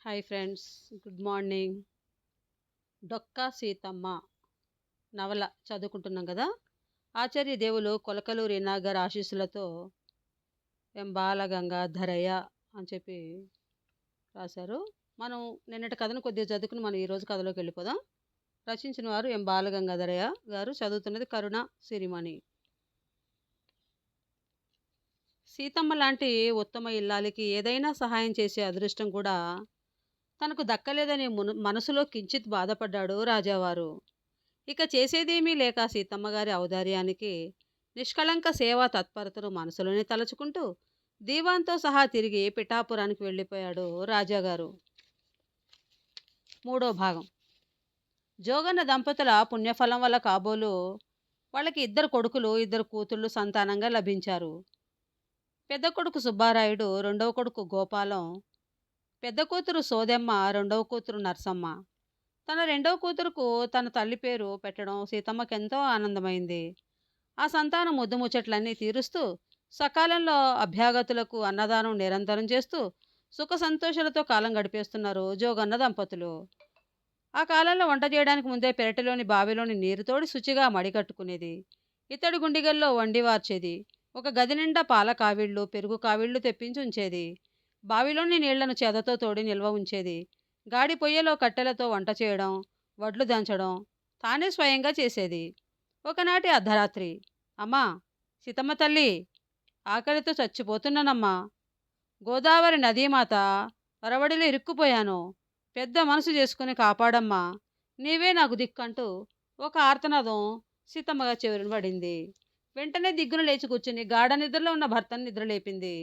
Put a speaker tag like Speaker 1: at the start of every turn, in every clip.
Speaker 1: Hi friends good morning. Dokka Seethamma నవల చదువుకుంటున్నాం కదా? ఆచార్య దేవులు కొలకలూరి నాగర్ ఆశీస్సులతో ఎం బాలగంగాధరయ్య అని చెప్పి రాశారు. మనం నిన్నటి కథను కొద్దిగా చదువుకుని మనం ఈరోజు కథలోకి వెళ్ళిపోదాం. రచించిన వారు ఎం బాలగంగాధరయ్య గారు చదువుతున్నది కరుణ సిరిమణి. సీతమ్మ లాంటి ఉత్తమ ఇల్లాలికి ఏదైనా సహాయం చేసే అదృష్టం కూడా తనకు దక్కలేదని మును మనసులో కించిత్ బాధపడ్డాడు రాజావారు. ఇక చేసేదేమీ లేక సీతమ్మగారి ఔదార్యానికి నిష్కళంక సేవా తత్పరతను మనసులోనే తలుచుకుంటూ దీవాన్తో సహా తిరిగి పిఠాపురానికి వెళ్ళిపోయాడు రాజాగారు. మూడో భాగం. జోగన్న దంపతుల పుణ్యఫలం వల్ల కాబోలు వాళ్ళకి ఇద్దరు కొడుకులు ఇద్దరు కూతుళ్ళు సంతానంగా లభించారు. పెద్ద కొడుకు సుబ్బారాయుడు రెండవ కొడుకు గోపాలం పెద్ద కూతురు సోదెమ్మ రెండవ కూతురు నర్సమ్మ. తన రెండవ కూతురుకు తన తల్లి పేరు పెట్టడం సీతమ్మకి ఎంతో ఆనందమైంది. ఆ సంతానం ముద్దు ముచ్చట్లన్నీ తీరుస్తూ సకాలంలో అభ్యాగతులకు అన్నదానం నిరంతరం చేస్తూ సుఖ సంతోషాలతో కాలం గడిపేస్తున్నారు జోగన్న దంపతులు. ఆ కాలంలో వంట చేయడానికి ముందే పెరటిలోని బావిలోని నీరు తోడి శుచిగా మడికట్టుకునేది ఇత్తడి గుండిగల్లో వండి వార్చేది. ఒక గది నిండా పాల కావిళ్ళు పెరుగు కావిళ్ళు తెప్పించి ఉంచేది. బావిలోని నీళ్ళను చెదతో తోడి నిల్వ ఉంచేది. గాడి పొయ్యలో కట్టెలతో వంట చేయడం వడ్లు దంచడం తానే స్వయంగా చేసేది. ఒకనాటి అర్ధరాత్రి అమ్మా సీతమ్మ తల్లి ఆకలితో చచ్చిపోతున్నానమ్మా. గోదావరి నదీమాత వరవడిలో ఇరుక్కుపోయాను. పెద్ద మనసు చేసుకుని కాపాడమ్మా. నీవే నాకు దిక్కంటూ ఒక ఆర్తనాదం సీతమ్మగా చెవిరిన పడింది వెంటనే దిగ్గున లేచి కూర్చుని గాఢ నిద్రలో ఉన్న భర్తను నిద్రలేపింది.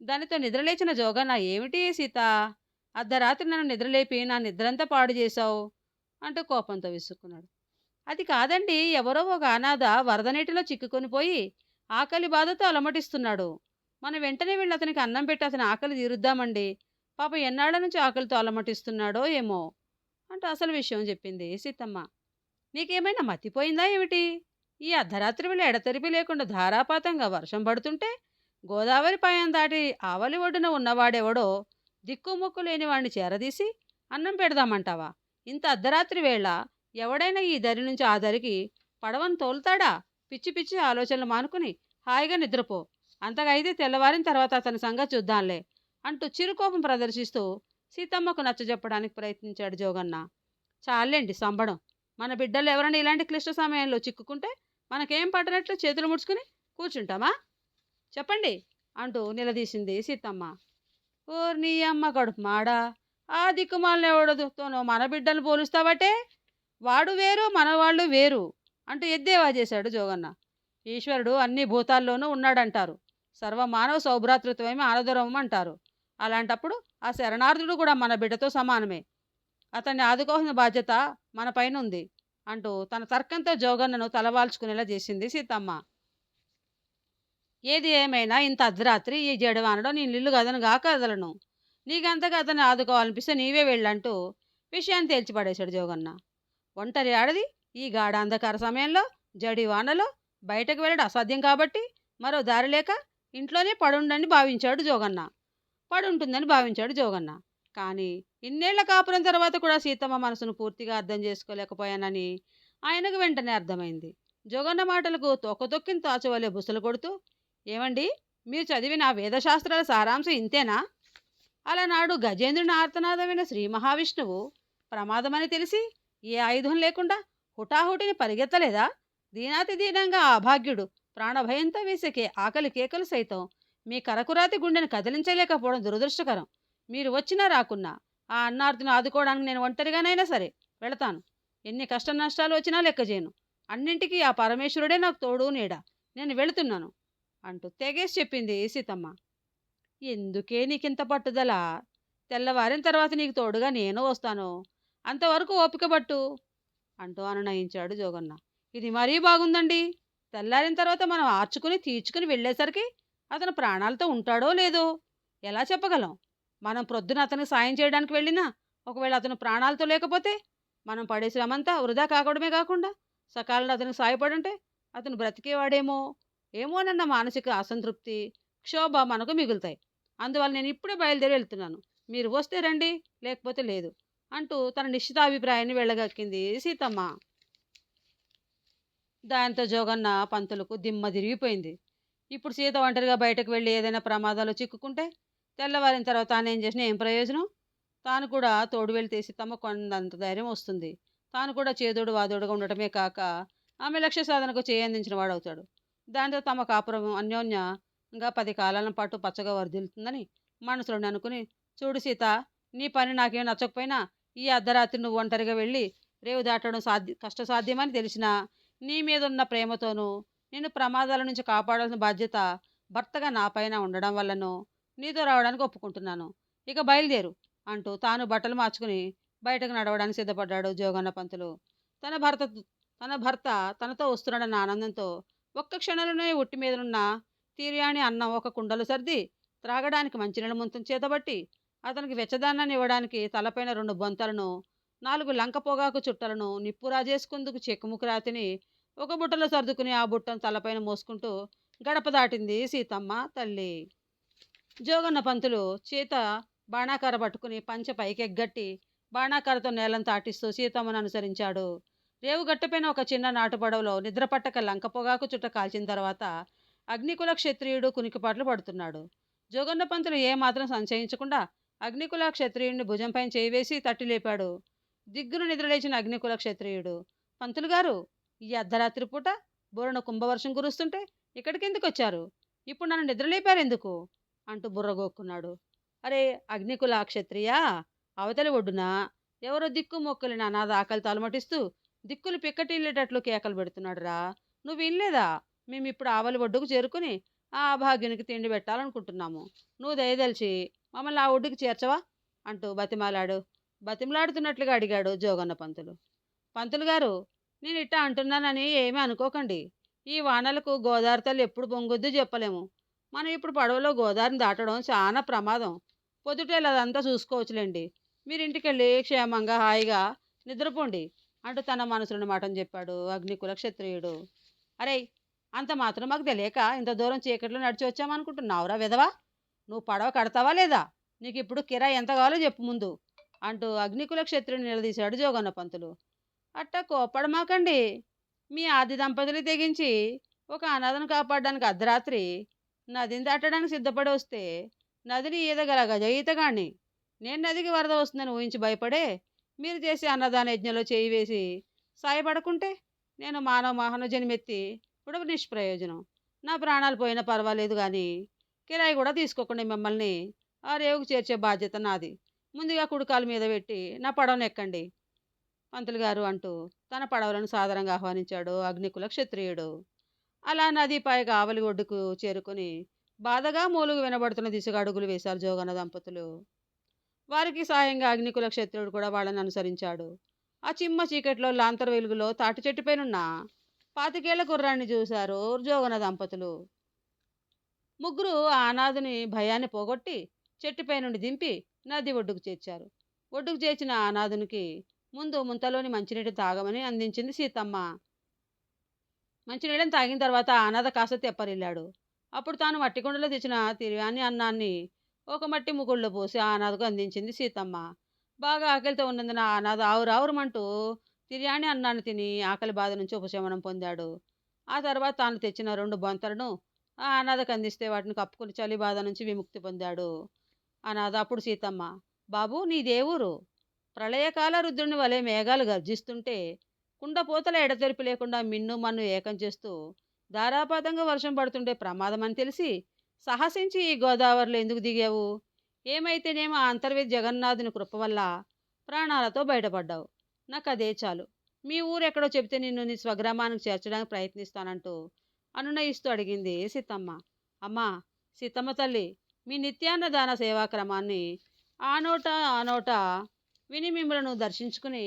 Speaker 1: దానితో నిద్రలేచిన జోగన్న ఏమిటి సీత? అర్ధరాత్రి నన్ను నిద్రలేపి నా నిద్రంతా పాడు చేశావు? అంటూ కోపంతో విసుక్కున్నాడు. అది కాదండి ఎవరో ఒక అనాథ వరద నీటిలో చిక్కుకొని పోయి ఆకలి బాధతో అలమటిస్తున్నాడు. మనం వెంటనే వెళ్ళి అతనికి అన్నం పెట్టి అతని ఆకలి తీరుద్దామండి. పాప ఎన్నాళ్ళ నుంచి ఆకలితో అలమటిస్తున్నాడో ఏమో అంటూ అసలు విషయం చెప్పింది సీతమ్మ. నీకేమైనా మతిపోయిందా ఏమిటి? ఈ అర్ధరాత్రి వేళ ఎడతెరిపి లేకుండా ధారాపాతంగా వర్షం పడుతుంటే గోదావరి పాయం దాటి ఆవలి ఒడ్డున ఉన్నవాడెవడో దిక్కుముక్కు లేని వాడిని చేరదీసి అన్నం పెడదామంటావా? ఇంత అర్ధరాత్రి వేళ ఎవడైనా ఈ దరి నుంచి ఆ దరికి పడవను తోలుతాడా? పిచ్చి పిచ్చి ఆలోచనలు మానుకుని హాయిగా నిద్రపో. అంతకైతే తెల్లవారిన తర్వాత అతని సంగతి చూద్దాంలే అంటూ చిరుకోపం ప్రదర్శిస్తూ సీతమ్మకు నచ్చజెప్పడానికి ప్రయత్నించాడు జోగన్న. చాలేండి సంబడం. మన బిడ్డలు ఎవరైనా ఇలాంటి క్లిష్ట సమయంలో చిక్కుకుంటే మనకేం పట్టనట్లు చేతులు ముడుచుకుని కూర్చుంటామా? చెప్పండి అంటూ నిలదీసింది సీతమ్మ. ఓర్ నీ అమ్మ కడుపు మాడా? ఆ దిక్కుమాలని ఎవడదుతోనో మన బిడ్డలు పోలుస్తావటే? వాడు వేరు మనవాళ్ళు వేరు అంటూ ఎద్దేవా చేశాడు జోగన్న. ఈశ్వరుడు అన్ని భూతాల్లోనూ ఉన్నాడంటారు. సర్వ మానవ సౌభ్రాతృత్వమే ఆనదూరం అంటారు. అలాంటప్పుడు ఆ శరణార్థుడు కూడా మన బిడ్డతో సమానమే. అతన్ని ఆదుకోవాల్సిన బాధ్యత మన పైన ఉంది అంటూ తన తర్కంతో జోగన్నను తలవాల్చుకునేలా చేసింది సీతమ్మ. ఏది ఏమైనా ఇంత అర్ధరాత్రి ఈ జడవానలో నేను నిల్లు కదను గాక కదలను నీకంతగా అతను ఆదుకోవాలనిపిస్తే నీవే వెళ్ళంటూ విషయాన్ని తేల్చిపడేశాడు జోగన్న. ఒంటరి ఆడది ఈ గాఢ అంధకార సమయంలో జడి వానలో బయటకు వెళ్ళడం అసాధ్యం కాబట్టి మరో దారి లేక ఇంట్లోనే పడుండని భావించాడు జోగన్న. పడుంటుందని భావించాడు జోగన్న. కానీ ఇన్నేళ్ళ కాపురం తర్వాత కూడా సీతమ్మ మనసును పూర్తిగా అర్థం చేసుకోలేకపోయానని ఆయనకు వెంటనే అర్థమైంది. జోగన్న మాటలకు తొక్కతొక్కిన తాచువలే బుసలు కొడుతూ ఏమండి? మీరు చదివిన వేదశాస్త్రాల సారాంశం ఇంతేనా? అలనాడు గజేంద్రుని ఆర్తనాదమైన శ్రీ మహావిష్ణువు ప్రమాదమని తెలిసి ఏ ఆయుధం లేకుండా హుటాహుటిని పరిగెత్తలేదా? దీనాతి దీనంగా ఆ భాగ్యుడు ప్రాణభయంతో వేసేకే ఆకలి కేకలు సైతం మీ కరకురాతి గుండెను కదిలించలేకపోవడం దురదృష్టకరం. మీరు వచ్చినా రాకున్నా ఆ అన్నార్థుని ఆదుకోవడానికి నేను ఒంటరిగానైనా సరే వెళతాను. ఎన్ని కష్ట నష్టాలు వచ్చినా లెక్క చేయను అన్నింటికీ ఆ పరమేశ్వరుడే నాకు తోడు నీడ. నేను వెళుతున్నాను. అంటూ తెగేసి చెప్పింది సీతమ్మ. ఎందుకే నీకింత పట్టుదల? తెల్లవారిన తర్వాత నీకు తోడుగా నేను వస్తాను. అంతవరకు ఓపిక పట్టు అంటూ అనునయించాడు జోగన్న. ఇది మరీ బాగుందండి. తెల్లారిన తర్వాత మనం ఆర్చుకుని తీర్చుకుని వెళ్ళేసరికి అతను ప్రాణాలతో ఉంటాడో లేదో? ఎలా చెప్పగలం? మనం ప్రొద్దున అతనికి సాయం చేయడానికి వెళ్ళినా ఒకవేళ అతను ప్రాణాలతో లేకపోతే మనం పడే శ్రమంతా వృధా కాకూడమే కాకుండా సకాలంలో అతనికి సాయపడుంటే అతను బ్రతికేవాడేమో? ఏమోనన్న మానసిక అసంతృప్తి క్షోభ మనకు మిగులుతాయి. అందువల్ల నేను ఇప్పుడే బయలుదేరి వెళ్తున్నాను. మీరు వస్తే రండి లేకపోతే లేదు అంటూ తన నిశ్చితాభిప్రాయాన్ని వెళ్ళగక్కింది సీతమ్మ. దాంతో జోగన్న పంతులకు దిమ్మ తిరిగిపోయింది. ఇప్పుడు సీత ఒంటరిగా బయటకు వెళ్ళి ఏదైనా ప్రమాదాలు చిక్కుకుంటే తెల్లవారిన తర్వాత తాను ఏం చేసినా ఏం ప్రయోజనం? తాను కూడా తోడు వెళ్తే సీతమ్మ కొండంత ధైర్యం వస్తుంది. తాను కూడా చేదోడు వాదోడుగా ఉండటమే కాక ఆమె లక్ష్య సాధనకు చేయందించిన వాడవుతాడు. దాంతో తమ కాపురం అన్యోన్యంగా పది కాలాల పాటు పచ్చగా వర్ధిల్లుతుందని మనసులోని అనుకుని చూడు సీత నీ పని నాకేం నచ్చకపోయినా ఈ అర్ధరాత్రి నువ్వు ఒంటరిగా వెళ్ళి రేవు దాటడం సాధ్య కష్టసాధ్యమని తెలిసినా నీ మీద ఉన్న ప్రేమతోనూ నిన్ను ప్రమాదాల నుంచి కాపాడాల్సిన బాధ్యత భర్తగా నా పైన ఉండడం వల్లనో నీతో రావడానికి ఒప్పుకుంటున్నాను. ఇక బయలుదేరు అంటూ తాను బట్టలు మార్చుకుని బయటకు నడవడానికి సిద్ధపడ్డాడు జోగన్న పంతులు తన భర్త తన భర్త తనతో వస్తున్నాడన్న ఆనందంతో ఒక్క క్షణంలోనే ఒట్టి మీదనున్న తీర్యాని అన్నం ఒక కుండలు సర్ది త్రాగడానికి మంచినీళ్ళ ముంతం చేతబట్టి అతనికి వెచ్చదాన్నాన్ని ఇవ్వడానికి తలపైన రెండు బొంతలను నాలుగు లంక పొగాకు చుట్టలను నిప్పు రాజేసుకుందుకు చెక్కుముకు రాతిని ఒక బుట్టలో సర్దుకుని ఆ బుట్టను తలపైన మోసుకుంటూ గడప దాటింది సీతమ్మ తల్లి. జోగన్న పంతులు చేత బాణాకార పట్టుకుని పంచె పైకెగ్గట్టి బాణాకారతో నేలను తాటిస్తూ సీతమ్మను అనుసరించాడు. రేవుగట్టపైన ఒక చిన్న నాటుపడవలో నిద్రపట్టక లంక పొగాకు చుట్ట కాల్చిన తర్వాత అగ్నికుల క్షత్రియుడు కునికిపాట్లు పడుతున్నాడు. జోగన్న పంతులు ఏమాత్రం సంచయించకుండా అగ్నికుల క్షత్రియుడిని భుజంపైన చేయివేసి తట్టి లేపాడు. దిగ్గును నిద్రలేచిన అగ్నికుల క్షత్రియుడు పంతులు గారు ఈ అర్ధరాత్రి పూట బుర్రను కుంభవర్షం కురుస్తుంటే ఇక్కడికెందుకు వచ్చారు? ఇప్పుడు నన్ను నిద్రలేపారు ఎందుకు? అంటూ బుర్రగోక్కున్నాడు అరే అగ్నికుల క్షత్రియ అవతలి ఒడ్డున? ఎవరో దిక్కు మొక్కలిన అనాథ ఆకలి తలమటిస్తూ దిక్కులు పిక్కటిల్లేటట్లు కేకలు పెడుతున్నాడు రా నువ్వు వినలేదా మేము ఇప్పుడు ఆవలి ఒడ్డుకు చేరుకుని ఆ అభాగ్యునికి తిండి పెట్టాలనుకుంటున్నాము. నువ్వు దయదలిచి మమ్మల్ని ఆ ఒడ్డుకి చేర్చవా? అంటూ బతిమాలాడు. బతిమలాడుతున్నట్లుగా అడిగాడు జోగన్న పంతులు. పంతులు గారు నేను ఇట్టా అంటున్నానని ఏమీ అనుకోకండి. ఈ వానలకు గోదావరి తల్లి ఎప్పుడు పొంగొద్దు చెప్పలేము. మనం ఇప్పుడు పడవలో గోదావరిని దాటడం చాలా ప్రమాదం. పొద్దుటేలు అదంతా చూసుకోవచ్చులేండి. మీరు ఇంటికెళ్ళి క్షేమంగా హాయిగా నిద్రపోండి. అంటూ తన మనసులను మాటను చెప్పాడు అగ్నికుల క్షత్రియుడు అరే అంత మాత్రం మాకు తెలియక ఇంత దూరం చీకట్లో నడిచి వచ్చామనుకుంటున్నావురా విధవా? నువ్వు పడవ కడతావా లేదా? నీకు ఇప్పుడు కిరాయి ఎంత కావాలో చెప్పు ముందు అంటూ అగ్నికుల క్షత్రుని నిలదీశాడు జోగన్న పంతులు. అట్ట కోపడమాకండి మీ ఆది దంపతులు తెగించి ఒక అనాథను కాపాడడానికి అర్ధరాత్రి నదిని దాటడానికి సిద్ధపడి వస్తే నదిని ఈదగల గజ ఈతగాణ్ణి నేను నదికి వరద వస్తుందని ఊహించి భయపడే మీరు చేసే అన్నదాన యజ్ఞంలో చేయి వేసి సాయపడకుంటే నేను మానవ మానవ జన్మెత్తి ఇప్పుడు నిష్ప్రయోజనం. నా ప్రాణాలు పోయినా పర్వాలేదు కానీ కిరాయి కూడా తీసుకోకుండా మిమ్మల్ని ఆ రేవుకు చేర్చే బాధ్యత నాది. ముందుగా కుడుకాల మీద పెట్టి నా పడవను ఎక్కండి. పంతులు గారు అంటూ తన పడవలను సాధారణంగా ఆహ్వానించాడు అగ్నికుల క్షత్రియుడు. అలా నది పైగా ఆవలి ఒడ్డుకు చేరుకొని బాధగా మూలుగు వినబడుతున్న దిశగా అడుగులు వేశారు జోగన దంపతులు. వారికి సాయంగా అగ్నికుల క్షత్రుడు కూడా వాళ్ళని అనుసరించాడు. ఆ చిమ్మ చీకట్లో లాంతర్ వెలుగులో తాటి చెట్టుపైనున్న పాతికేళ్ళ కుర్రాన్ని చూశారు జోగన దంపతులు. ముగ్గురు ఆ అనాథుని భయాన్ని పోగొట్టి చెట్టుపై నుండి దింపి నది ఒడ్డుకు చేర్చారు. ఒడ్డుకు చేర్చిన ఆనాథునికి అనాథునికి ముందు ముంతలోని మంచినీటి తాగమని అందించింది సీతమ్మ. మంచినీళ్ళని తాగిన తర్వాత ఆనాథ అనాథ కాస్త తెప్పరిల్లాడు. అప్పుడు తాను మట్టికొండలో తెచ్చిన తిరిగాని అన్నాన్ని ఒక మట్టి ముగుళ్ళలో పోసి ఆ అనాథకు అందించింది సీతమ్మ. బాగా ఆకలితో ఉన్నందున ఆ అనాథ ఆవురావురమంటూ తిరియాని అన్నాన్ని తిని ఆకలి బాధ నుంచి ఉపశమనం పొందాడు. ఆ తర్వాత తాను తెచ్చిన రెండు బొంతలను ఆ అనాథకు అందిస్తే వాటిని కప్పుకుని చలి బాధ నుంచి విముక్తి పొందాడు. అనాథ అప్పుడు సీతమ్మ బాబు నీ దేవురు ప్రళయకాల రుద్రుని వలె మేఘాలు గర్జిస్తుంటే కుండపోతల ఎడతెరిపి లేకుండా మిన్ను మన్ను ఏకం చేస్తూ ధారాపాతంగా వర్షం పడుతుండే ప్రమాదం అని తెలిసి సాహసించి ఈ గోదావరిలో ఎందుకు దిగావు? ఏమైతేనేమో ఆ అంతర్వేది జగన్నాథుని కృప వల్ల ప్రాణాలతో బయటపడ్డావు. నాకు అదే చాలు. మీ ఊరు ఎక్కడో చెబితే నిన్ను నీ స్వగ్రామానికి చేర్చడానికి ప్రయత్నిస్తానంటూ అనునయిస్తూ అడిగింది సీతమ్మ. అమ్మా సీతమ్మ తల్లి మీ నిత్యాన్నదాన సేవాక్రమాన్ని ఆనోట ఆనోట విని మిమ్మలను దర్శించుకుని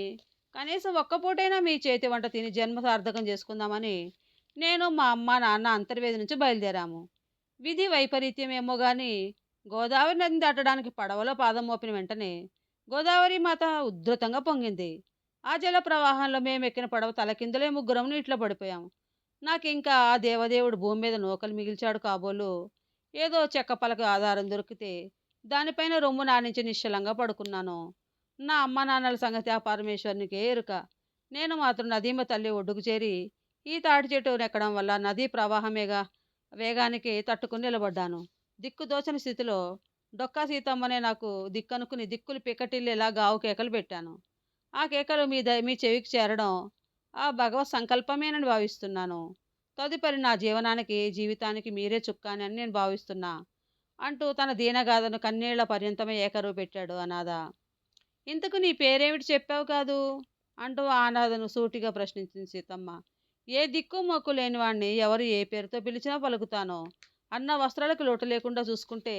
Speaker 1: కనీసం ఒక్కపూటైనా మీ చేతి వంట తిని జన్మ సార్థకం చేసుకుందామని నేను మా అమ్మ నాన్న అంతర్వేది నుంచి బయలుదేరాము. విధి వైపరీత్యమేమో గాని కానీ గోదావరి నదిని దాటడానికి పడవలో పాదం మోపిన వెంటనే గోదావరి మాత ఉధృతంగా పొంగింది. ఆ జల ప్రవాహంలో మేము ఎక్కిన పడవ తలకిందులే ముగ్గురం నీటిలో పడిపోయాం. నాకు ఇంకా ఆ దేవదేవుడు భూమి మీద నూకలు మిగిల్చాడు కాబోలు ఏదో చెక్క పలక ఆధారం దొరికితే దానిపైన రొమ్ము నానించి నిశ్చలంగా పడుకున్నాను. నా అమ్మ నాన్నల సంగతి ఆ పరమేశ్వరునికి ఎరుక. నేను మాత్రం నదీమ తల్లి ఒడ్డుకు చేరి ఈ తాటి చెట్టు ఎక్కడం వల్ల నదీ ప్రవాహమేగా వేగానికి తట్టుకుని నిలబడ్డాను. దిక్కు దోచని స్థితిలో డొక్కా సీతమ్మనే నాకు దిక్కనుకుని దిక్కులు పిక్కటిల్లేలా గావు కేకలు పెట్టాను. ఆ కేకలు మీ ద మీ చెవికి చేరడం ఆ భగవత్ సంకల్పమేనని భావిస్తున్నాను. తదుపరి నా జీవనానికి జీవితానికి మీరే చుక్కాని అని నేను భావిస్తున్నా అంటూ తన దీనగాథను కన్నీళ్ళ పర్యంతమే ఏకరువు పెట్టాడు అనాథ. ఇంతకు నీ పేరేమిటి చెప్పావు కాదు? అంటూ ఆ అనాథను సూటిగా ప్రశ్నించింది సీతమ్మ. ఏ దిక్కు మొక్కు లేని ఎవరు ఏ పేరుతో పిలిచినా పలుకుతానో అన్న వస్త్రాలకు లోటు లేకుండా చూసుకుంటే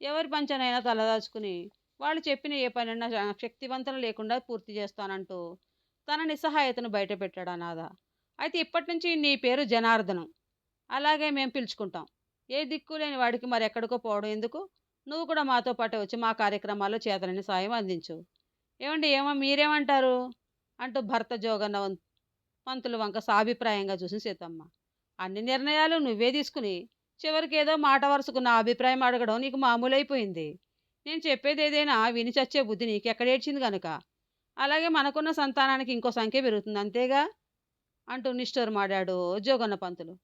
Speaker 1: ఎవరి పంచనైనా తలదాచుకుని వాళ్ళు చెప్పిన ఏ పనైనా శక్తివంతం లేకుండా పూర్తి చేస్తానంటూ తన నిస్సహాయతను బయటపెట్టాడు అనాథ. అయితే ఇప్పటి నుంచి నీ పేరు జనార్దనం. అలాగే మేము పిలుచుకుంటాం. ఏ దిక్కు లేని వాడికి మరి ఎక్కడికో పోవడం ఎందుకు? నువ్వు కూడా మాతో పాటు వచ్చి మా కార్యక్రమాల్లో చేతనని సాయం అందించు. ఏమండి ఏమో మీరేమంటారు? అంటూ భర్త జోగన్న పంతులు వంక సాభిప్రాయంగా చూసిన సీతమ్మ అన్ని నిర్ణయాలు నువ్వే తీసుకుని చివరికి ఏదో మాట వరుసకు నా అభిప్రాయం అడగడం నీకు మామూలైపోయింది. నేను చెప్పేది ఏదైనా విని చచ్చే బుద్ధి నీకు ఎక్కడేడ్చింది గనుక. అలాగే మనకున్న సంతానానికి ఇంకో సంఖ్య పెరుగుతుంది అంతేగా? అంటూ నిష్ఠూరమాడాడు జోగన్న పంతులు.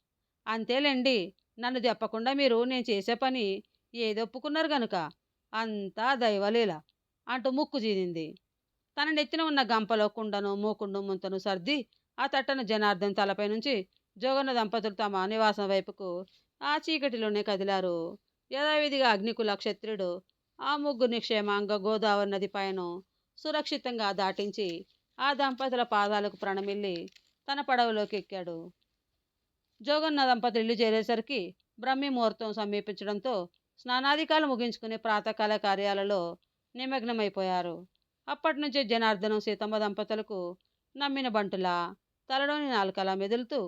Speaker 1: అంతేలేండి నన్ను చెప్పకుండా మీరు నేను చేసే పని ఏదొప్పుకున్నారు గనుక అంతా దైవలీల అంటూ ముక్కు జీనింది తన నెత్తిన ఉన్న గంపలో కుండను మూకుండు ముంతను సర్ది ఆ తట్టను జనార్దన్ తలపై నుంచి జోగన్న దంపతులు తమ నివాసం వైపుకు ఆ చీకటిలోనే కదిలారు. యథావిధిగా అగ్నికుల క్షత్రుడు ఆ ముగ్గురిని క్షేమంగా గోదావరి నది పైన సురక్షితంగా దాటించి ఆ దంపతుల పాదాలకు ప్రణమిల్లి తన పడవలోకి ఎక్కాడు. జోగన్న దంపతులు ఇల్లు చేరేసరికి బ్రహ్మి ముహూర్తం సమీపించడంతో స్నానాధికాలు ముగించుకుని ప్రాతకాల కార్యాలలో నిమగ్నమైపోయారు. అప్పటి నుంచే జనార్దనం సీతమ్మ దంపతులకు నమ్మిన బంటులా తలలోని నాలుకలా మెదులుతూ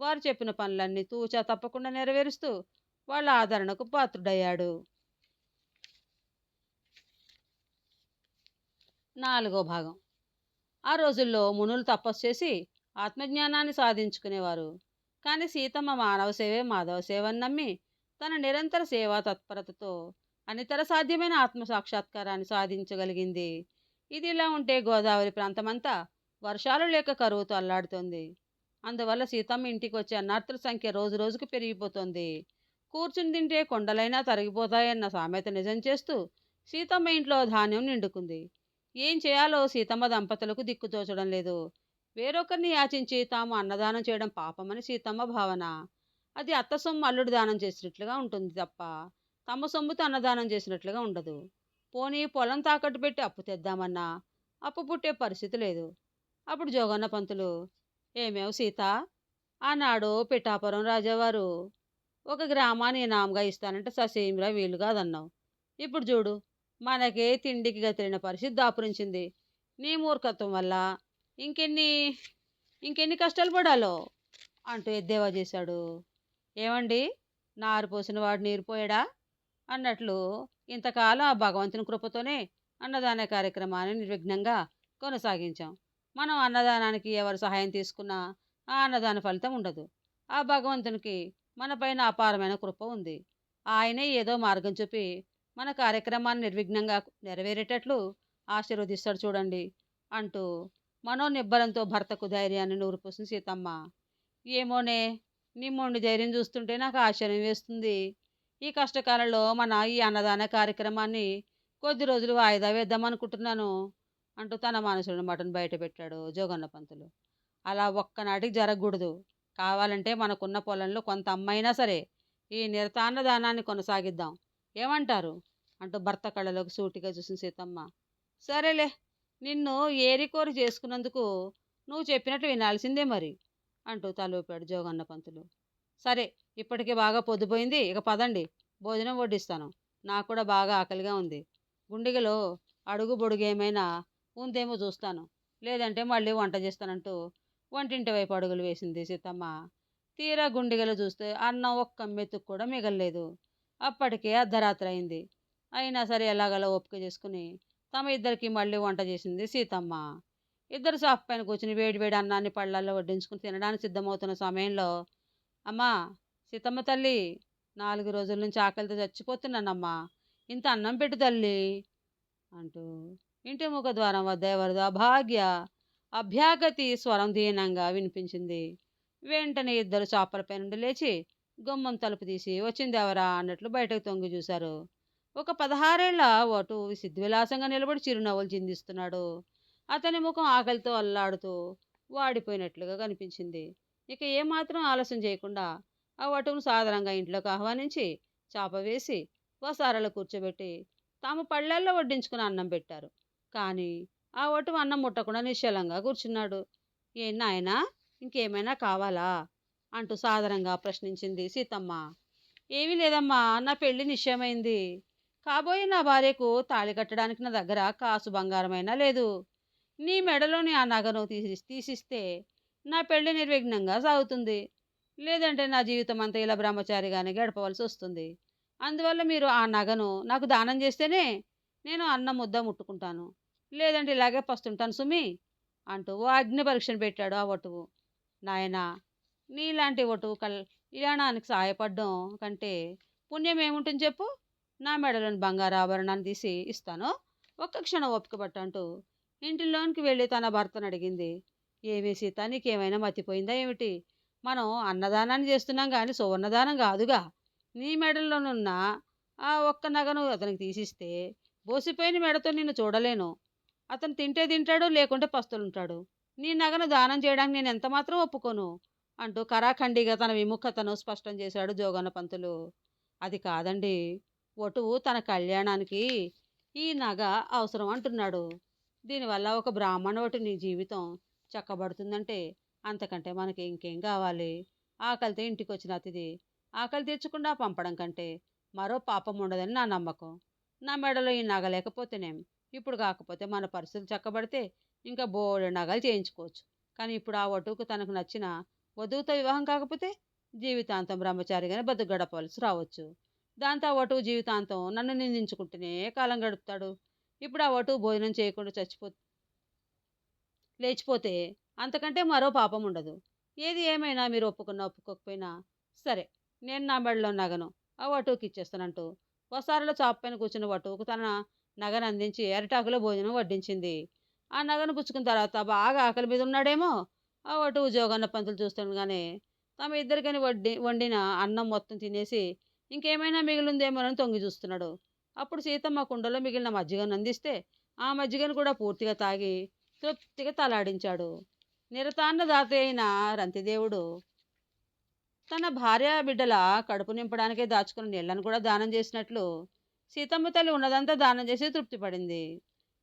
Speaker 1: వారు చెప్పిన పనులన్నీ తూచా తప్పకుండా నెరవేరుస్తూ వాళ్ళ ఆదరణకు పాత్రుడయ్యాడు. నాలుగో భాగం. ఆ రోజుల్లో మునులు తపస్సు చేసి ఆత్మజ్ఞానాన్ని సాధించుకునేవారు. కానీ సీతమ్మ మానవ సేవే మాధవ సేవని నమ్మి తన నిరంతర సేవా తత్పరతతో అనితర సాధ్యమైన ఆత్మ సాక్షాత్కారాన్ని సాధించగలిగింది. ఇదిలా ఉంటే గోదావరి ప్రాంతమంతా వర్షాలు లేక కరువుతో అల్లాడుతోంది అందువల్ల సీతమ్మ ఇంటికి వచ్చే అన్నార్థుల సంఖ్య రోజు రోజుకు పెరిగిపోతుంది. కూర్చుని తింటే కొండలైనా తరిగిపోతాయన్న సామెత నిజం చేస్తూ సీతమ్మ ఇంట్లో ధాన్యం నిండుకుంది. ఏం చేయాలో సీతమ్మ దంపతులకు దిక్కుతోచడం లేదు. వేరొకరిని యాచించి తాము అన్నదానం చేయడం పాపమని సీతమ్మ భావన. అది అత్త సొమ్ము అల్లుడు దానం చేసినట్లుగా ఉంటుంది తప్ప తమ సొమ్ముతో అన్నదానం చేసినట్లుగా ఉండదు. పోనీ పొలం తాకట్టు పెట్టి అప్పు తెద్దామన్నా? అప్పు పుట్టే పరిస్థితి లేదు. అప్పుడు జోగన్న పంతులు ఏమేవ్ సీత? ఆనాడు పిఠాపురం రాజావారు ఒక గ్రామాన్ని ఇనాంగా ఇస్తానంటే ససేమిరా వీలు కాదన్నావు. ఇప్పుడు చూడు మనకే తిండికి గతిరిన పరిస్థితి దాపురించింది. నీ మూర్ఖత్వం వల్ల ఇంకెన్ని ఇంకెన్ని కష్టాలు పడాలో? అంటూ ఎద్దేవా చేశాడు. ఏమండి? నారు పోసిన వాడు నీరు పోయాడా? అన్నట్లు ఇంతకాలం ఆ భగవంతుని కృపతోనే అన్నదాన కార్యక్రమాన్ని నిర్విఘ్నంగా కొనసాగించాం. మనం అన్నదానానికి ఎవరు సహాయం తీసుకున్నా ఆ అన్నదాన ఫలితం ఉండదు. ఆ భగవంతునికి మనపైన అపారమైన కృప ఉంది. ఆయనే ఏదో మార్గం చూపి మన కార్యక్రమాన్ని నిర్విఘ్నంగా నెరవేరేటట్లు ఆశీర్వదిస్తాడు చూడండి అంటూ మనోనిబ్బరంతో భర్తకు ధైర్యాన్ని నూరుపోసింది సీతమ్మ. ఏమోనే నీ మొండి ధైర్యం చూస్తుంటే నాకు ఆశ్చర్యం వేస్తుంది. ఈ కష్టకాలంలో మన ఈ అన్నదాన కార్యక్రమాన్ని కొద్ది రోజులు వాయిదా వేద్దామనుకుంటున్నాను అంటూ తన మనసులో మటన్ బయట పెట్టాడు జోగన్న పంతులు. అలా ఒక్కనాటికి జరగకూడదు. కావాలంటే మనకున్న పొలంలో కొంత అమ్మైనా సరే ఈ నిరతాన్నదానాన్ని కొనసాగిద్దాం. ఏమంటారు? అంటూ భర్త కళ్ళలోకి సూటిగా చూసిన సీతమ్మ. సరేలే నిన్ను ఏరికోరి చేసుకున్నందుకు నువ్వు చెప్పినట్టు వినాల్సిందే మరి అంటూ తలూపాడు జోగన్న పంతులు. సరే ఇప్పటికే బాగా పొద్దుపోయింది. ఇక పదండి. భోజనం వడ్డిస్తాను. నాకు కూడా బాగా ఆకలిగా ఉంది. గుండిగలో అడుగు బొడుగు ఏమైనా ఉందేమో చూస్తాను. లేదంటే మళ్ళీ వంట చేస్తానంటూ వంటింటి వైపు అడుగులు వేసింది సీతమ్మ. తీరా గుండిగలు చూస్తే అన్నం ఒక్క మెతుకు కూడా మిగలలేదు. అప్పటికే అర్ధరాత్రి అయింది. అయినా సరే ఎలాగలా ఓపిక చేసుకుని తమ ఇద్దరికి మళ్ళీ వంట చేసింది సీతమ్మ. ఇద్దరు సాఫ్ పైన కూర్చుని వేడి వేడి అన్నాన్ని పళ్ళల్లో వడ్డించుకుని తినడానికి సిద్ధమవుతున్న సమయంలో అమ్మా సీతమ్మ తల్లి నాలుగు రోజుల నుంచి ఆకలితో చచ్చిపోతున్నానమ్మా. ఇంత అన్నం పెట్టు తల్లి అంటూ ఇంటి ముఖద్వారం వద్ద ఎవరిదో అభాగ్య అభ్యాగతి స్వరం దీనంగా వినిపించింది. వెంటనే ఇద్దరు చాపలపై నుండి లేచి గుమ్మం తలుపు తీసి వచ్చింది ఎవరా? అన్నట్లు బయటకు తొంగి చూశారు. ఒక పదహారేళ్ళ ఓటు సిద్ధివిలాసంగా నిలబడి చిరునవ్వులు చిందిస్తున్నాడు. అతని ముఖం ఆకలితో అల్లాడుతూ వాడిపోయినట్లుగా కనిపించింది. ఇక ఏమాత్రం ఆలస్యం చేయకుండా ఆ వటువును సాధారణంగా ఇంట్లోకి ఆహ్వానించి చాపవేసి వేసి కూర్చోబెట్టి తాము పళ్ళల్లో వడ్డించుకుని అన్నం పెట్టారు. కానీ ఆ వటు అన్నం ముట్టకుండా నిశ్చలంగా కూర్చున్నాడు. ఏ నాయనా ఇంకేమైనా కావాలా? అంటూ సాధారణంగా ప్రశ్నించింది సీతమ్మ. ఏమీ లేదమ్మా నా పెళ్ళి నిశ్చయమైంది. కాబోయే నా భార్యకు తాళి కట్టడానికి నా దగ్గర కాసు బంగారమైనా లేదు. నీ మెడలోని ఆ నగను తీసి తీసిస్తే నా పెళ్ళి నిర్విఘ్నంగా సాగుతుంది. లేదంటే నా జీవితం అంతా ఇలా బ్రహ్మచారిగానే గడపవలసి వస్తుంది. అందువల్ల మీరు ఆ నగను నాకు దానం చేస్తేనే నేను అన్నం ముద్ద ముట్టుకుంటాను. లేదంటే ఇలాగే పస్తుంటాను సుమి అంటూ ఓ అగ్ని పరీక్షను పెట్టాడు ఆ వటువు. నాయనా నీలాంటి వటువు కల్ ఇలాణానికి సహాయపడడం కంటే పుణ్యం ఏముంటుంది చెప్పు? నా మెడలోని బంగారు ఆభరణాన్ని తీసి ఇస్తాను. ఒక్క క్షణం ఓపిక పట్టంటూ ఇంటిలోనికి వెళ్ళి తన భర్తను అడిగింది. ఏమీ సీత నీకేమైనా మతిపోయిందా ఏమిటి? మనం అన్నదానాన్ని చేస్తున్నాం కానీ సువర్ణదానం కాదుగా. నీ మెడలోనున్న ఆ ఒక్క నగను అతనికి తీసిస్తే బోసిపోయిన మెడతో నిన్ను చూడలేను. అతను తింటే తింటాడు లేకుంటే పస్తులుంటాడు నీ నగను దానం చేయడానికి నేను ఎంత మాత్రం ఒప్పుకోను? అంటూ కరాఖండిగా తన విముఖతను స్పష్టం చేశాడు జోగన్న పంతులు. అది కాదండి. ఒటువు తన కళ్యాణానికి ఈ నగ అవసరం అంటున్నాడు. దీనివల్ల ఒక బ్రాహ్మణ నీ జీవితం చక్కబడుతుందంటే అంతకంటే మనకి ఇంకేం కావాలి? ఆకలితో ఇంటికి వచ్చిన అతిథి ఆకలి తీర్చకుండా పంపడం కంటే మరో పాపం ఉండదని నా నమ్మకం. నా మెడలో ఈ నగ లేకపోతేనేం? ఇప్పుడు కాకపోతే మన పరిస్థితులు చక్కబడితే ఇంకా బోడు నగలు చేయించుకోవచ్చు. కానీ ఇప్పుడు ఆ వటువుకు తనకు నచ్చిన వధువుతో వివాహం కాకపోతే జీవితాంతం బ్రహ్మచారిగానే బతుకు గడపవలసి రావచ్చు. దాంతో ఆ వటువు జీవితాంతం నన్ను నిందించుకుంటూనే కాలం గడుపుతాడు. ఇప్పుడు ఆ వటువు భోజనం చేయకుండా చచ్చిపో లేచిపోతే అంతకంటే మరో పాపం ఉండదు. ఏది ఏమైనా మీరు ఒప్పుకున్నా ఒప్పుకోకపోయినా సరే నేను నా మెడలో నగను ఆ వటువుకి ఇచ్చేస్తానంటూ వసారలో చాప పైన కూర్చున్న వటువుకు తన నగను అందించి ఎరటాకులో భోజనం వడ్డించింది. ఆ నగను పుచ్చుకున్న తర్వాత బాగా ఆకలి మీద ఉన్నాడేమో? ఆ వటువు జోగన్న పంతులు చూస్తుండగానే తమ ఇద్దరికని వడ్డి వండిన అన్నం మొత్తం తినేసి ఇంకేమైనా మిగిలిందేమోనని తొంగి చూస్తున్నాడు. అప్పుడు సీతమ్మ కుండలో మిగిలిన మజ్జిగను అందిస్తే ఆ మజ్జిగను కూడా పూర్తిగా తాగి తృప్తిగా తలాడించాడు. నిరతాన్నదాత అయిన రంతిదేవుడు తన భార్య బిడ్డల కడుపు నింపడానికే దాచుకున్న నీళ్ళను కూడా దానం చేసినట్లు సీతమ్మ తల్లి ఉన్నదంతా దానం చేసి తృప్తి పడింది.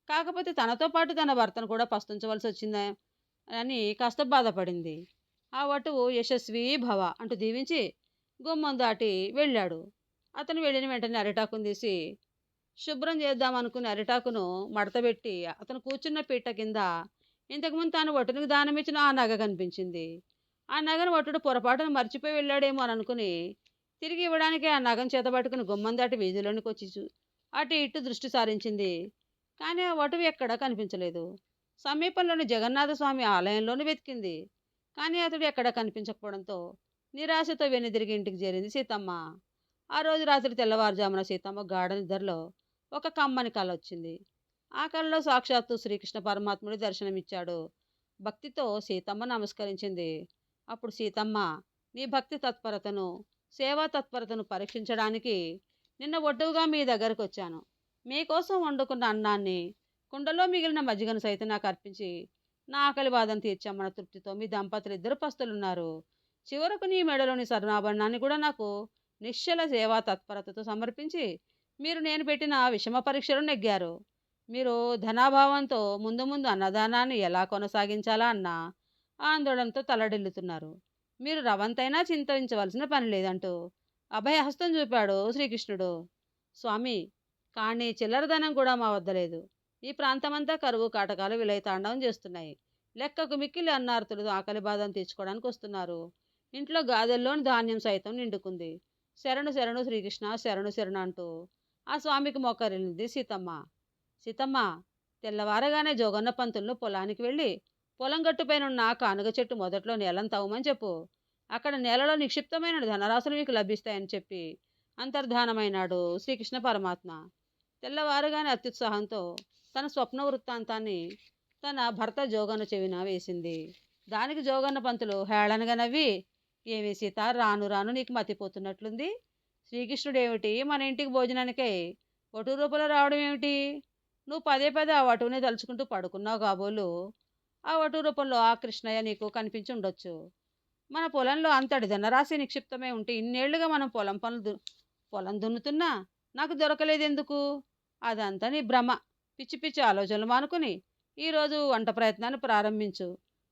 Speaker 1: కాకపోతే తనతో పాటు తన భర్తను కూడా పస్తుంచవలసి వచ్చిందే అని కాస్త బాధపడింది. ఆ వటువు యశస్వి భవ అంటూ దీవించి గుమ్మం దాటి వెళ్ళాడు. అతను వెళ్ళిన వెంటనే అరిటాకును తీసి శుభ్రం చేద్దాం అనుకుని అరిటాకును మడతబెట్టి అతను కూర్చున్న పీట కింద ఇంతకుముందు తాను వటునికి దానం ఇచ్చిన ఆ నగ కనిపించింది. ఆ నగను వటుడు పొరపాటున మర్చిపోయి వెళ్ళాడేమో అని అనుకుని తిరిగి ఇవ్వడానికి ఆ నగం చేతబట్టుకుని గుమ్మం దాటి వీధిలోనికి వచ్చి అటు ఇటు దృష్టి సారించింది. కానీ ఆ వటువు ఎక్కడా కనిపించలేదు. సమీపంలోని జగన్నాథస్వామి ఆలయంలోనూ వెతికింది. కానీ అతడు ఎక్కడా కనిపించకపోవడంతో నిరాశతో వెనుదిరిగి ఇంటికి చేరింది సీతమ్మ. ఆ రోజు రాత్రి తెల్లవారుజామున సీతమ్మ గాఢ నిద్రలో ఒక కమ్మని కలొచ్చింది ఆ సాక్షాత్తు శ్రీకృష్ణ పరమాత్ముడి దర్శనమిచ్చాడు. భక్తితో సీతమ్మ నమస్కరించింది. అప్పుడు సీతమ్మ నీ భక్తి తత్పరతను సేవా తత్పరతను పరీక్షించడానికి నిన్న ఒడ్డుగా మీ దగ్గరకు వచ్చాను మీకోసం వండుకున్న అన్నాన్ని కుండలో మిగిలిన మజ్జిగను సైతం నాకు అర్పించి నా ఆకలి బాధను తీర్చామన్న తృప్తితో మీ దంపతులు ఇద్దరు పస్తులున్నారు. చివరకు నీ మెడలోని సర్వాభరణాన్ని కూడా నాకు నిశ్చల సేవా తత్పరతతో సమర్పించి మీరు నేను పెట్టిన విషమ పరీక్షలు నెగ్గారు. మీరు ధనాభావంతో ముందు ముందు అన్నదానాన్ని ఎలా కొనసాగించాలా అన్న ఆందోళనతో తలడిల్లుతున్నారు. మీరు రవంతైనా చింతించవలసిన పని లేదంటూ అభయహస్తం చూపాడు శ్రీకృష్ణుడు. స్వామి కానీ చిల్లరధనం కూడా మా వద్ద లేదు. ఈ ప్రాంతమంతా కరువు కాటకాలు విలయతాండవం చేస్తున్నాయి. లెక్కకు మిక్కిలి అన్నార్తులు ఆకలి బాధను తీర్చుకోవడానికి వస్తున్నారు. ఇంట్లో గాదెల్లోని ధాన్యం సైతం నిండుకుంది. శరణు శరణు శ్రీకృష్ణ శరణు శరణు అంటూ ఆ స్వామికి మొక్కరిల్లింది సీతమ్మ. సీతమ్మ తెల్లవారగానే జోగన్న పంతులను పొలానికి వెళ్ళి పొలం గట్టుపైనున్న కానుగ చెట్టు మొదట్లో నేలను తవ్వమని చెప్పు. అక్కడ నేలలో నిక్షిప్తమైన ధనరాశులు మీకు లభిస్తాయని చెప్పి అంతర్ధానమైనాడు శ్రీకృష్ణ పరమాత్మ. తెల్లవారుగానే అత్యుత్సాహంతో తన స్వప్న వృత్తాంతాన్ని తన భర్త జోగన్న చెవిన వేసింది. దానికి జోగన్న పంతులు హేళనగా నవ్వి ఏమి సీత రాను రాను నీకు మతిపోతున్నట్లుంది? శ్రీకృష్ణుడు ఏమిటి మన ఇంటికి భోజనానికై వటు రూపంలో రావడం ఏమిటి నువ్వు పదే పదే ఆ వటువునే తలుచుకుంటూ పడుకున్నావు కాబోలు. ఆ వటు రూపంలో ఆ కృష్ణయ్య నీకు కనిపించి ఉండొచ్చు. మన పొలంలో అంతటి ధనరాశి నిక్షిప్తమై ఉంటే ఇన్నేళ్ళుగా మనం పొలం పనులు పొలం దున్నుతున్నా నాకు దొరకలేదు ఎందుకు అదంతా నీ భ్రమ. పిచ్చి పిచ్చి ఆలోచనలు మానుకుని ఈరోజు వంట ప్రయత్నాన్ని ప్రారంభించు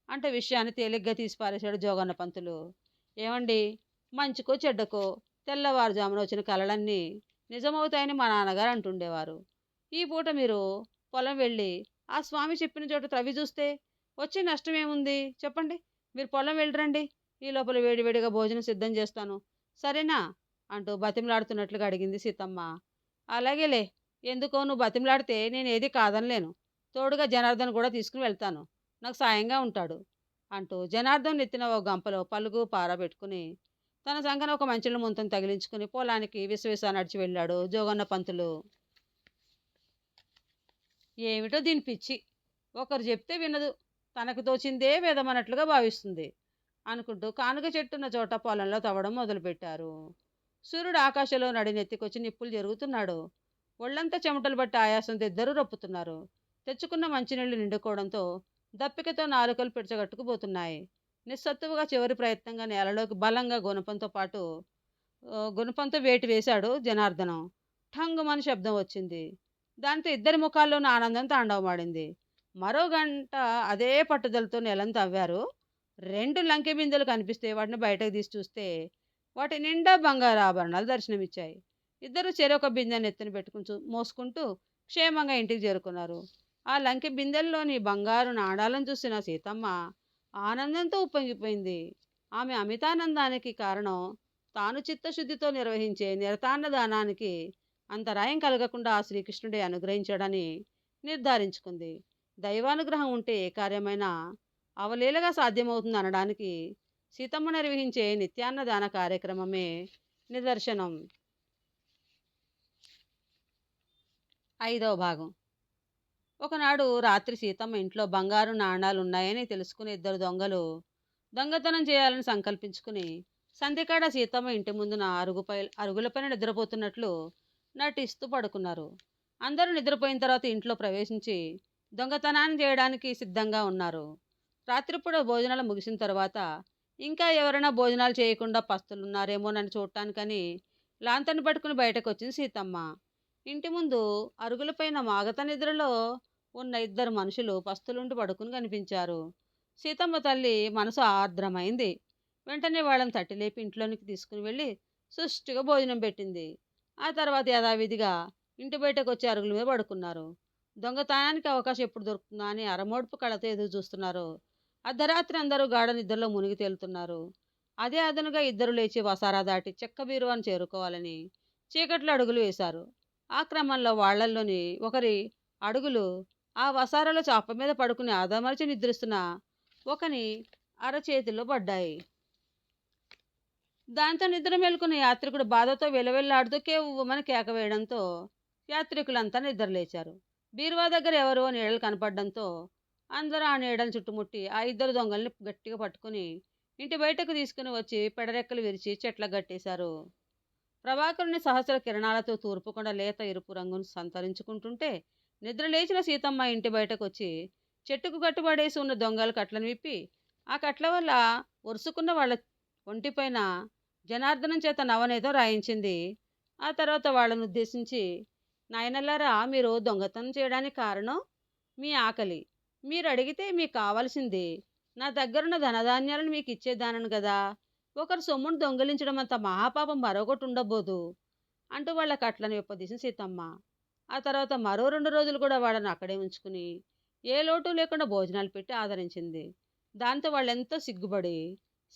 Speaker 1: అంటే విషయాన్ని తేలిగ్గా తీసి పారేశాడు జోగన్న పంతులు. ఏమండి? మంచుకో చెడ్డకో తెల్లవారుజామున వచ్చిన కలలన్నీ నిజమవుతాయని మా నాన్నగారు అంటుండేవారు. ఈ పూట మీరు పొలం వెళ్ళి ఆ స్వామి చెప్పిన చోట త్రవి చూస్తే వచ్చే నష్టం ఏముంది? చెప్పండి. మీరు పొలం వెళ్ళరండి. ఈ లోపల వేడివేడిగా భోజనం సిద్ధం చేస్తాను. సరేనా? అంటూ బతిమలాడుతున్నట్లుగా అడిగింది సీతమ్మ. అలాగేలే. ఎందుకో నువ్వు బతిమలాడితే నేను ఏది కాదనలేను. తోడుగా జనార్దన్ కూడా తీసుకుని వెళ్తాను. నాకు సాయంగా ఉంటాడు అంటూ జనార్దన్ ఎత్తిన ఒక గంపలో పలుగు పార పెట్టుకుని తన సంగన ఒక మంచుల ముంతను తగిలించుకుని పొలానికి విశ్వేశ నడిచి వెళ్ళాడు జోగన్న పంతులు. ఏమిటో దీని పిచ్చి. ఒకరు చెప్తే వినదు. తనకు తోచిందే వేదమన్నట్లుగా భావిస్తుంది. అనుకుంటూ కానుక చెట్టున్న చోట పొలంలో తవ్వడం మొదలుపెట్టారు. సూర్యుడు ఆకాశంలో నడినెత్తికొచ్చి నిప్పులు జరుగుతున్నాడు. ఒళ్ళంతా చెమటలు బట్టి ఆయాసంతో ఇద్దరు రొప్పుతున్నారు. తెచ్చుకున్న మంచినీళ్ళు నిండుకోవడంతో దప్పికతో నాలుకలు పిడచగట్టుకుపోతున్నాయి. నిస్సత్తువుగా చివరి ప్రయత్నంగా నేలలోకి బలంగా గుణపంతో పాటు గుణపంతో వేటి వేశాడు జనార్దనం. ఠంగుమని శబ్దం వచ్చింది. దాంతో ఇద్దరి ముఖాల్లోనూ ఆనందం తాండవమాడింది. మరో గంట అదే పట్టుదలతో నెలను తవ్వారు. రెండు లంకె బిందెలు కనిపిస్తే వాటిని బయటకు తీసి చూస్తే వాటి నిండా బంగారు ఆభరణాలు దర్శనమిచ్చాయి. ఇద్దరు చెరొక బిందెని ఎత్తున పెట్టుకుని చూ- మోసుకుంటూ క్షేమంగా ఇంటికి చేరుకున్నారు. ఆ లంకె బిందెల్లోని బంగారు నాణాలను చూసిన సీతమ్మ ఆనందంతో ఉప్పొంగిపోయింది. ఆమె అమితానందానికి కారణం తాను చిత్తశుద్ధితో నిర్వహించే నిరతాన్న దానానికి అంతరాయం కలగకుండా ఆ శ్రీకృష్ణుడే అనుగ్రహించాడని నిర్ధారించుకుంది. దైవానుగ్రహం ఉంటే ఏ కార్యమైనా అవలీలగా సాధ్యమవుతుంది అనడానికి సీతమ్మ నిర్వహించే నిత్యాన్నదాన కార్యక్రమమే నిదర్శనం. ఐదవ భాగం. ఒకనాడు రాత్రి సీతమ్మ ఇంట్లో బంగారు నాణాలు ఉన్నాయని తెలుసుకుని ఇద్దరు దొంగలు దొంగతనం చేయాలని సంకల్పించుకుని సంధ్యకాడ సీతమ్మ ఇంటి ముందున అరుగుపై అరుగులపైన నిద్రపోతున్నట్లు నటిస్తూ పడుకున్నారు. అందరూ నిద్రపోయిన తర్వాత ఇంట్లో ప్రవేశించి దొంగతనాన్ని చేయడానికి సిద్ధంగా ఉన్నారు. రాత్రిపూట భోజనాలు ముగిసిన తర్వాత ఇంకా ఎవరైనా భోజనాలు చేయకుండా పస్తులున్నారేమోనని చూడటానికని లాంతర్ని పట్టుకుని బయటకు వచ్చింది సీతమ్మ. ఇంటి ముందు అరుగులపైన మాగత నిద్రలో ఉన్న ఇద్దరు మనుషులు పస్తులుండి పడుకుని కనిపించారు. సీతమ్మ తల్లి మనసు ఆర్ద్రమైంది. వెంటనే వాళ్ళని తట్టి లేపి ఇంట్లోనికి తీసుకుని వెళ్ళి సుష్టిగా భోజనం పెట్టింది. ఆ తర్వాత యథావిధిగా ఇంటి బయటకు వచ్చి అరుగుల మీద పడుకున్నారు. దొంగతనానికి అవకాశం ఎప్పుడు దొరుకుతుందా అని అరమోడ్పు కళతో ఎదురు చూస్తున్నారు. అర్ధరాత్రి అందరూ గాఢ నిద్రలో మునిగి తేలుతున్నారు. అదే అదనుగా ఇద్దరు లేచి వసారా దాటి చెక్క బీరువాను చేరుకోవాలని చీకట్లో అడుగులు వేశారు. ఆ క్రమంలో వాళ్ళల్లోని ఒకరి అడుగులు ఆ వసారాలో చాప మీద పడుకుని ఆదామరిచి నిద్రిస్తున్న ఒకని అరచేతిలో పడ్డాయి. దాంతో నిద్ర మేలుకున్న యాత్రికుడు బాధతో వెలవెల్లాడుతూ కేవ్వమని కేక వేయడంతో యాత్రికులంతా నిద్రలేచారు. బీరువా దగ్గర ఎవరో నీడలు కనపడడంతో అందరూ ఆ నీడలు చుట్టుముట్టి ఆ ఇద్దరు దొంగల్ని గట్టిగా పట్టుకుని ఇంటి బయటకు తీసుకుని వచ్చి పెడరెక్కలు విరిచి చెట్ల కట్టేశారు. ప్రభాకరుని సహస్ర కిరణాలతో తూర్పుకొండ లేత ఎరుపు రంగును సంతరించుకుంటుంటే నిద్రలేచిన సీతమ్మ ఇంటి బయటకు వచ్చి చెట్టుకు కట్టుబడేసి ఉన్న దొంగల కట్లను విప్పి ఆ కట్ల వల్ల ఒరుసుకున్న వాళ్ళ ఒంటిపైన జనార్దనం చేత నవనేదో రాయించింది. ఆ తర్వాత వాళ్ళను ఉద్దేశించి నాయనల్లారా మీరు దొంగతనం చేయడానికి కారణం? మీ ఆకలి. మీరు అడిగితే మీకు కావాల్సింది. నా దగ్గరున్న ధనధాన్యాలను మీకు ఇచ్చేదానను కదా. ఒకరు సొమ్మును దొంగిలించడం అంత మహాపాపం మరొకటి ఉండబోదు అంటూ వాళ్ళ కట్లను విప్పదీసిన సీతమ్మ. ఆ తర్వాత మరో రెండు రోజులు కూడా వాళ్ళని అక్కడే ఉంచుకుని ఏ లోటు లేకుండా భోజనాలు పెట్టి ఆదరించింది. దాంతో వాళ్ళెంతో సిగ్గుపడి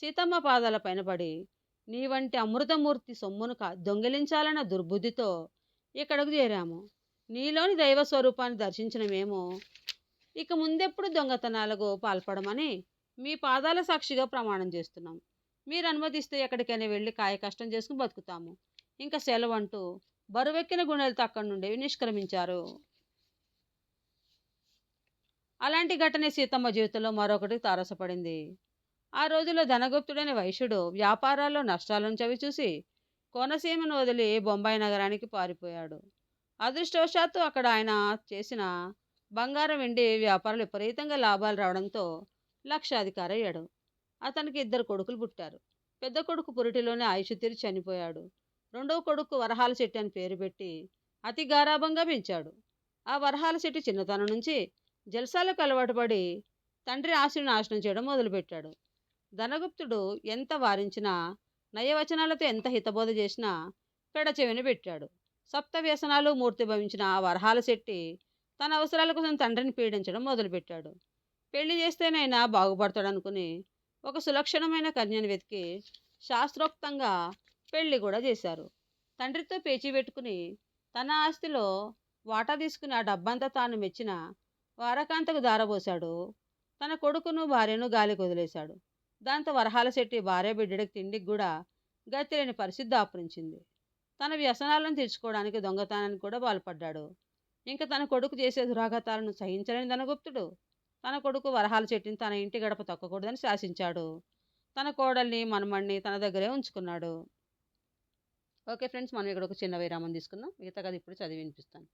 Speaker 1: సీతమ్మ పాదాల పైన పడి నీ వంటి అమృతమూర్తి సొమ్మును కా దొంగిలించాలన్న దుర్బుద్ధితో ఇక్కడకు చేరాము. నీలోని దైవ స్వరూపాన్ని దర్శించిన మేము ఇక ముందెప్పుడు దొంగతనాలకు పాల్పడమని మీ పాదాల సాక్షిగా ప్రమాణం చేస్తున్నాం. మీరు అనుమతిస్తే ఎక్కడికైనా వెళ్ళి కాయ కష్టం చేసుకుని బతుకుతాము. ఇంకా సెలవంటూ బరువెక్కిన గుండెలతో అక్కడి నుండి నిష్క్రమించారు. అలాంటి ఘటనే సీతమ్మ జీవితంలో మరొకటి తారసపడింది. ఆ రోజుల్లో ధనగుప్తుడైన వైశ్యుడు వ్యాపారాల్లో నష్టాలను చవిచూసి కోనసీమను వదిలి బొంబాయి నగరానికి పారిపోయాడు. అదృష్టవశాత్తు అక్కడ ఆయన చేసిన బంగారం వెండి వ్యాపారాలు విపరీతంగా లాభాలు రావడంతో లక్షాధికారి అయ్యాడు అతనికి ఇద్దరు కొడుకులు పుట్టారు. పెద్ద కొడుకు పురిటిలోనే ఆయుష్ తీరి చనిపోయాడు. రెండవ కొడుకు వరహాల చెట్టు అని పేరు పెట్టి అతి గారాభంగా పెంచాడు. ఆ వరహాల చెట్టు చిన్నతనం నుంచి జల్సాలకు అలవాటు పడి తండ్రి ఆశను నాశనం చేయడం మొదలుపెట్టాడు. ధనగుప్తుడు ఎంత వారించినా నయవచనాలతో ఎంత హితబోధ చేసినా పెడచెవిన పెట్టాడు. సప్త వ్యసనాలు మూర్తి భవించిన ఆ వరహాల శెట్టి తన అవసరాల కోసం తండ్రిని పీడించడం మొదలుపెట్టాడు. పెళ్ళి చేస్తేనైనా బాగుపడతాడనుకుని ఒక సులక్షణమైన కన్యను వెతికి శాస్త్రోక్తంగా పెళ్ళి కూడా చేశారు. తండ్రితో పేచీ పెట్టుకుని తన ఆస్తిలో వాటా తీసుకుని ఆ డబ్బంతా తాను మెచ్చిన వారకాంతకు దారబోశాడు. తన కొడుకును భార్యను గాలికి వదిలేశాడు. దాంతో వరహాల శెట్టి భార్య బిడ్డడికి తిండికి కూడా గతిలేని పరిస్థితి దాపురించింది. తన వ్యసనాలను తీర్చుకోవడానికి దొంగతనానికి కూడా పాల్పడ్డాడు. ఇంకా తన కొడుకు చేసే దురాఘాతాలను సహించలేని ధనగుప్తుడు. తన కొడుకు వరహాల చెట్టిని తన ఇంటి గడప తొక్కకూడదని శాసించాడు. తన కోడల్ని మనమణ్ణి తన దగ్గరే ఉంచుకున్నాడు. ఓకే ఫ్రెండ్స్ మనం ఇక్కడ ఒక చిన్న విరామం తీసుకుందాం. మిగతా కథ ఇప్పుడు చదివి వినిపిస్తాను.